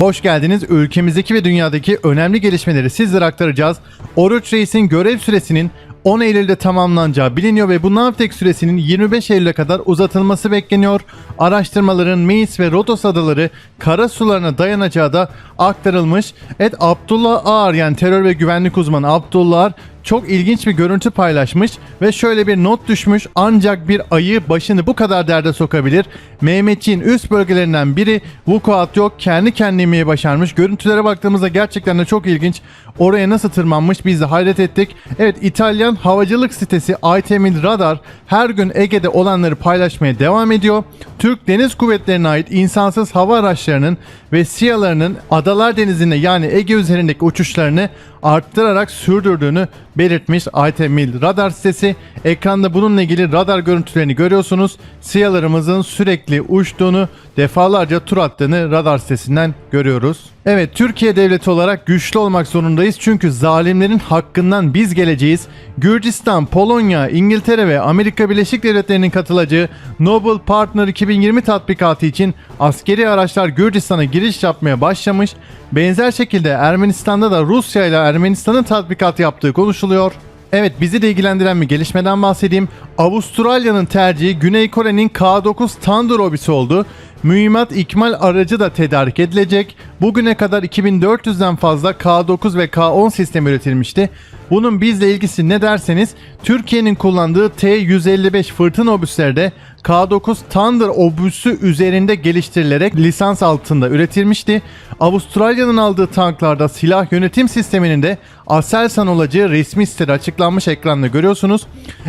Hoş geldiniz. Ülkemizdeki ve dünyadaki önemli gelişmeleri sizlere aktaracağız. Oruç Reis'in görev süresinin 10 Eylül'de tamamlanacağı biliniyor ve bu Navtek süresinin 25 Eylül'e kadar uzatılması bekleniyor. Araştırmaların Meis ve Rodos adaları kara sularına dayanacağı da aktarılmış. Evet Abdullah Ağar yani terör ve güvenlik uzmanı Abdullah Ağar çok ilginç bir görüntü paylaşmış ve şöyle bir not düşmüş. Ancak bir ayı başını bu kadar derde sokabilir. Mehmetçiğin üst bölgelerinden biri vukuat yok. Kendi kendine inmeyi başarmış. Görüntülere baktığımızda gerçekten de çok ilginç. Oraya nasıl tırmanmış biz de hayret ettik. Evet İtalyan havacılık sitesi Itemil Radar her gün Ege'de olanları paylaşmaya devam ediyor. Türk Deniz Kuvvetleri'ne ait insansız hava araçlarının ve SİHA'larının Adalar Denizi'nde yani Ege üzerindeki uçuşlarını arttırarak sürdürdüğünü belirtmiş Itemil Radar sitesi. Ekranda bununla ilgili radar görüntülerini görüyorsunuz. SİHA'larımızın sürekli uçtuğunu, defalarca tur attığını radar sitesinden görüyoruz. Evet Türkiye devleti olarak güçlü olmak zorundayız çünkü zalimlerin hakkından biz geleceğiz. Gürcistan, Polonya, İngiltere ve Amerika Birleşik Devletleri'nin katılacağı Noble Partner 2020 tatbikatı için askeri araçlar Gürcistan'a giriş yapmaya başlamış. Benzer şekilde Ermenistan'da da Rusya ile Ermenistan'ın tatbikat yaptığı konuşuluyor. Evet bizi de ilgilendiren bir gelişmeden bahsedeyim. Avustralya'nın tercihi Güney Kore'nin K9 Thunder obisi oldu. Mühimmat ikmal aracı da tedarik edilecek. Bugüne kadar 2400'den fazla K9 ve K10 sistemi üretilmişti. Bunun bizle ilgisi ne derseniz Türkiye'nin kullandığı T-155 fırtına obüslerde K9 Thunder obüsü üzerinde geliştirilerek lisans altında üretilmişti. Avustralya'nın aldığı tanklarda silah yönetim sisteminin de Aselsan olacağı resmi sitede açıklanmış ekranda görüyorsunuz.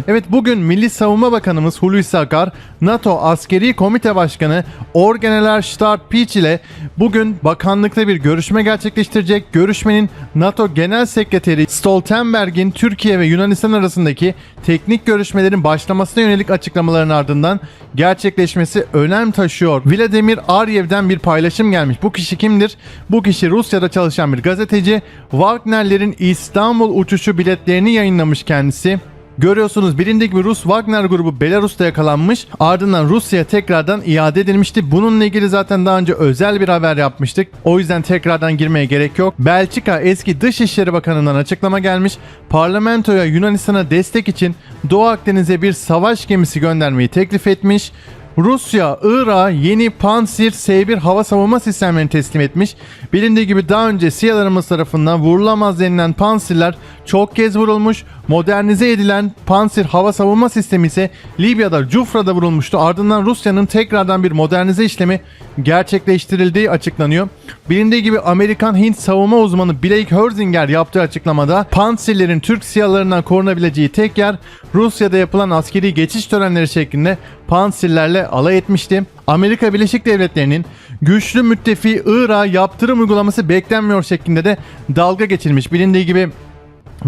Evet bugün Milli Savunma Bakanımız Hulusi Akar, NATO Askeri Komite Başkanı Orgeneral Stab Peach ile bugün bakanlıkta bir görüşme gerçekleştirecek. Görüşmenin NATO Genel Sekreteri Stoltenberg'in Türkiye ve Yunanistan arasındaki teknik görüşmelerin başlamasına yönelik açıklamaların ardından gerçekleşmesi önem taşıyor. Vladimir Aryev'den bir paylaşım gelmiş. Bu kişi kimdir? Bu kişi Rusya'da çalışan bir gazeteci. Wagner'lerin İstanbul uçuşu biletlerini yayınlamış kendisi. Görüyorsunuz bilindik bir Rus Wagner grubu Belarus'ta yakalanmış. Ardından Rusya'ya tekrardan iade edilmişti. Bununla ilgili zaten daha önce özel bir haber yapmıştık. O yüzden tekrardan girmeye gerek yok. Belçika eski Dışişleri Bakanı'ndan açıklama gelmiş. Parlamentoya Yunanistan'a destek için Doğu Akdeniz'e bir savaş gemisi göndermeyi teklif etmiş. Rusya, Irak'a yeni Pansir S1 hava savunma sistemlerini teslim etmiş. Bilindiği gibi daha önce SİHA'larımız tarafından vurulamaz denilen Pansirler çok kez vurulmuş. Modernize edilen Pansir hava savunma sistemi ise Libya'da Cufra'da vurulmuştu. Ardından Rusya'nın tekrardan bir modernize işlemi gerçekleştirildiği açıklanıyor. Bilindiği gibi Amerikan Hint savunma uzmanı Blake Hörzinger yaptığı açıklamada Pansirlerin Türk SİHA'larından korunabileceği tek yer Rusya'da yapılan askeri geçiş törenleri şeklinde Pansirlerle alay etmişti. Amerika Birleşik Devletleri'nin güçlü müttefi Irak'a yaptırım uygulaması beklenmiyor şeklinde de dalga geçilmiş. Bilindiği gibi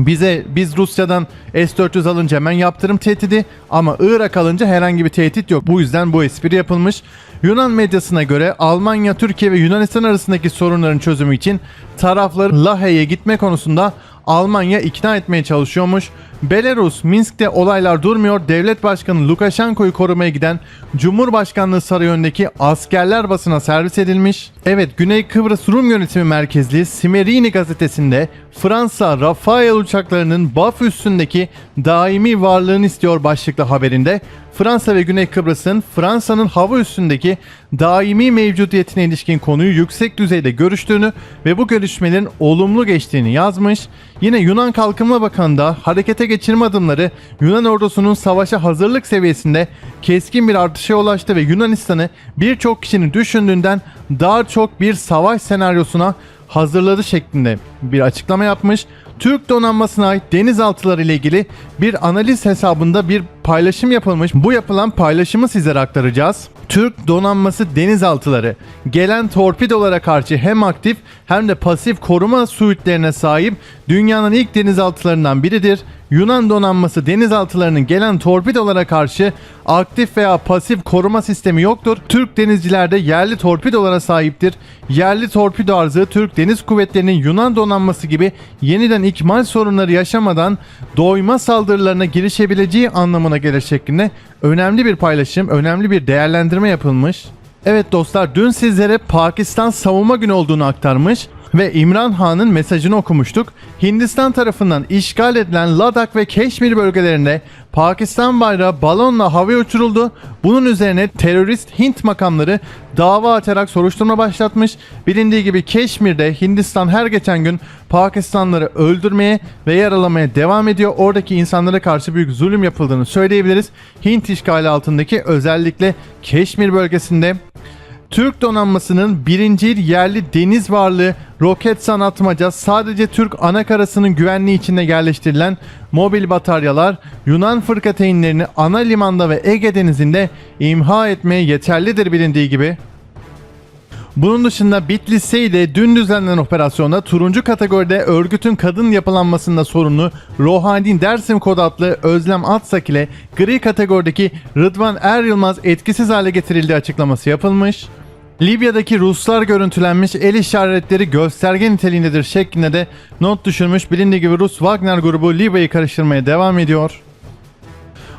bize biz Rusya'dan S-400 alınca hemen yaptırım tehdidi ama Irak alınca herhangi bir tehdit yok. Bu yüzden bu espri yapılmış. Yunan medyasına göre Almanya, Türkiye ve Yunanistan arasındaki sorunların çözümü için tarafları Lahey'e gitme konusunda Almanya ikna etmeye çalışıyormuş. Belarus, Minsk'te olaylar durmuyor. Devlet Başkanı Lukashenko'yu korumaya giden Cumhurbaşkanlığı Sarayı'ndaki askerler basına servis edilmiş. Evet, Güney Kıbrıs Rum Yönetimi Merkezli Simerini gazetesinde Fransa Rafael uçaklarının Baf üstündeki daimi varlığını istiyor başlıklı haberinde Fransa ve Güney Kıbrıs'ın Fransa'nın hava üstündeki daimi mevcudiyetine ilişkin konuyu yüksek düzeyde görüştüğünü ve bu görüşmelerin olumlu geçtiğini yazmış. Yine Yunan Kalkınma Bakanı da harekete geçirme adımları Yunan ordusunun savaşa hazırlık seviyesinde keskin bir artışa ulaştı ve Yunanistan'ı birçok kişinin düşündüğünden daha çok bir savaş senaryosuna hazırladı şeklinde bir açıklama yapmış. Türk donanmasına ait denizaltıları ile ilgili bir analiz hesabında bir paylaşım yapılmış. Bu yapılan paylaşımı sizlere aktaracağız. Türk donanması denizaltıları gelen torpidolara karşı hem aktif hem de pasif koruma suitlerine sahip dünyanın ilk denizaltılarından biridir. Yunan donanması denizaltılarının gelen torpidolara karşı aktif veya pasif koruma sistemi yoktur. Türk denizcilerde yerli torpidolara sahiptir. Yerli torpido arzı Türk Deniz Kuvvetleri'nin Yunan donanması gibi yeniden ikmal sorunları yaşamadan doyma saldırılarına girişebileceği anlamına gelir şeklinde önemli bir paylaşım, önemli bir değerlendirme yapılmış. Evet dostlar dün sizlere Pakistan Savunma Günü olduğunu aktarmış ve İmran Han'ın mesajını okumuştuk. Hindistan tarafından işgal edilen Ladakh ve Keşmir bölgelerinde Pakistan bayrağı balonla havaya uçuruldu. Bunun üzerine terörist Hint makamları dava açarak soruşturma başlatmış. Bilindiği gibi Keşmir'de Hindistan her geçen gün Pakistanlıları öldürmeye ve yaralamaya devam ediyor. Oradaki insanlara karşı büyük zulüm yapıldığını söyleyebiliriz. Hint işgali altındaki özellikle Keşmir bölgesinde Türk donanmasının birinci yerli deniz varlığı Roketsan atmaca sadece Türk anakarasının güvenliği içinde yerleştirilen mobil bataryalar Yunan fırkateynlerini ana limanda ve Ege denizinde imha etmeye yeterlidir bilindiği gibi. Bunun dışında Bitlis'te ile dün düzenlenen operasyonda turuncu kategoride örgütün kadın yapılanmasında sorumlu Rohani Dersim kod adlı Özlem Atsak ile gri kategorideki Rıdvan Er Yılmaz etkisiz hale getirildiği açıklaması yapılmış. Libya'daki Ruslar görüntülenmiş el işaretleri gösterge niteliğindedir şeklinde de not düşürmüş. Bilindiği gibi Rus Wagner grubu Libya'yı karıştırmaya devam ediyor.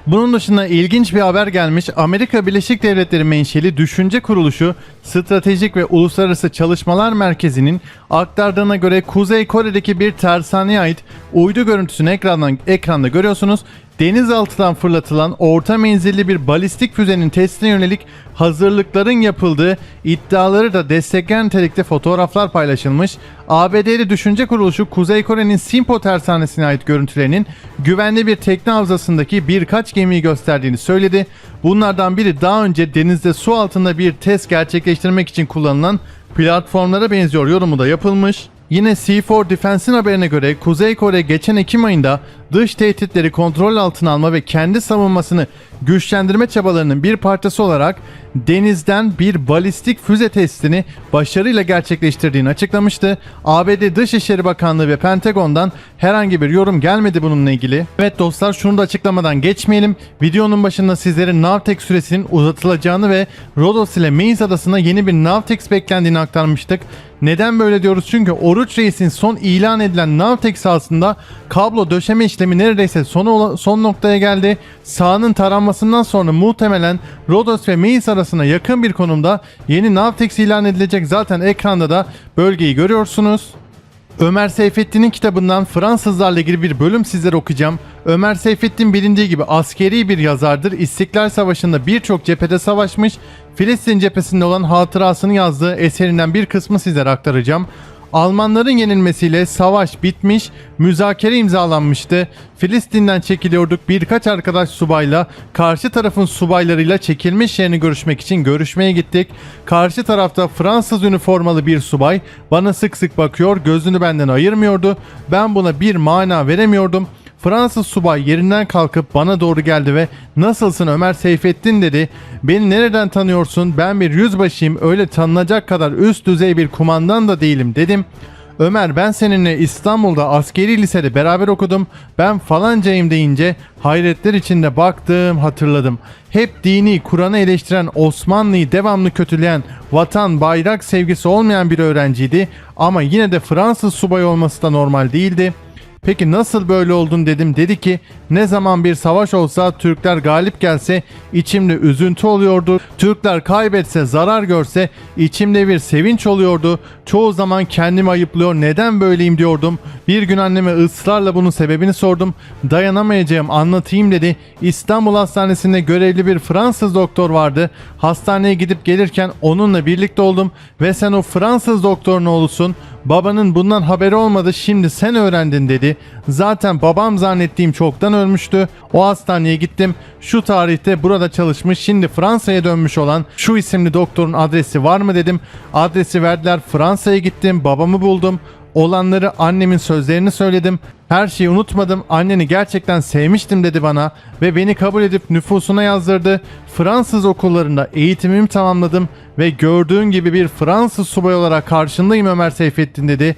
Bunun dışında ilginç bir haber gelmiş. Amerika Birleşik Devletleri menşeli düşünce kuruluşu Stratejik ve Uluslararası Çalışmalar Merkezi'nin aktardığına göre Kuzey Kore'deki bir tersaneye ait uydu görüntüsünü ekrandan, ekranda görüyorsunuz. Denizaltıdan fırlatılan orta menzilli bir balistik füzenin testine yönelik hazırlıkların yapıldığı iddiaları da destekleyen nitelikte fotoğraflar paylaşılmış. ABD'li düşünce kuruluşu Kuzey Kore'nin Sinpo tersanesine ait görüntülerinin güvenli bir tekne havzasındaki birkaç gemiyi gösterdiğini söyledi. Bunlardan biri daha önce denizde su altında bir test gerçekleştirmek için kullanılan platformlara benziyor yorumu da yapılmış. Yine C4 Defense'in haberine göre Kuzey Kore geçen Ekim ayında dış tehditleri kontrol altına alma ve kendi savunmasını güçlendirme çabalarının bir parçası olarak denizden bir balistik füze testini başarıyla gerçekleştirdiğini açıklamıştı. ABD Dışişleri Bakanlığı ve Pentagon'dan herhangi bir yorum gelmedi bununla ilgili. Evet dostlar şunu da açıklamadan geçmeyelim. Videonun başında sizlere Navtex süresinin uzatılacağını ve Rodos ile Maze adasına yeni bir Navtex beklendiğini aktarmıştık. Neden böyle diyoruz? Çünkü Oruç Reis'in son ilan edilen Navtex sahasında kablo döşeme işlemi neredeyse son, son noktaya geldi. Sahanın taranmasından sonra muhtemelen Rodos ve Maze arasına yakın bir konumda yeni Navtex ilan edilecek. Zaten ekranda da bölgeyi görüyorsunuz. Ömer Seyfettin'in kitabından Fransızlarla ilgili bir bölüm sizlere okuyacağım. Ömer Seyfettin bilindiği gibi askeri bir yazardır. İstiklal Savaşı'nda birçok cephede savaşmış. Filistin cephesinde olan hatırasını yazdığı eserinden bir kısmı sizlere aktaracağım. Almanların yenilmesiyle savaş bitmiş, müzakere imzalanmıştı. Filistin'den çekiliyorduk birkaç arkadaş subayla, karşı tarafın subaylarıyla çekilmiş yerini görüşmek için görüşmeye gittik. Karşı tarafta Fransız üniformalı bir subay bana sık sık bakıyor, gözünü benden ayırmıyordu. Ben buna bir mana veremiyordum. Fransız subay yerinden kalkıp bana doğru geldi ve nasılsın Ömer Seyfettin dedi. Beni nereden tanıyorsun ben bir yüzbaşıyım öyle tanınacak kadar üst düzey bir kumandan da değilim dedim. Ömer ben seninle İstanbul'da askeri lisede beraber okudum. Ben falancayım deyince hayretler içinde baktım hatırladım. Hep dini Kur'an'ı eleştiren Osmanlı'yı devamlı kötüleyen vatan bayrak sevgisi olmayan bir öğrenciydi. Ama yine de Fransız subay olması da normal değildi.'' Peki nasıl böyle oldun dedim. Dedi ki ne zaman bir savaş olsa Türkler galip gelse içimde üzüntü oluyordu. Türkler kaybetse zarar görse içimde bir sevinç oluyordu. Çoğu zaman kendimi ayıplıyor neden böyleyim diyordum. Bir gün anneme ısrarla bunun sebebini sordum. Dayanamayacağım anlatayım dedi. İstanbul Hastanesi'nde görevli bir Fransız doktor vardı. Hastaneye gidip gelirken onunla birlikte oldum ve sen o Fransız doktorun oğlusun. Babanın bundan haberi olmadı şimdi sen öğrendin dedi. Zaten babam zannettiğim çoktan ölmüştü. O hastaneye gittim. Şu tarihte burada çalışmış şimdi Fransa'ya dönmüş olan şu isimli doktorun adresi var mı dedim. Adresi verdiler Fransa'ya gittim babamı buldum. Olanları annemin sözlerini söyledim. Her şeyi unutmadım. Anneni gerçekten sevmiştim dedi bana ve beni kabul edip nüfusuna yazdırdı. Fransız okullarında eğitimimi tamamladım ve gördüğün gibi bir Fransız subay olarak karşındayım Ömer Seyfettin dedi.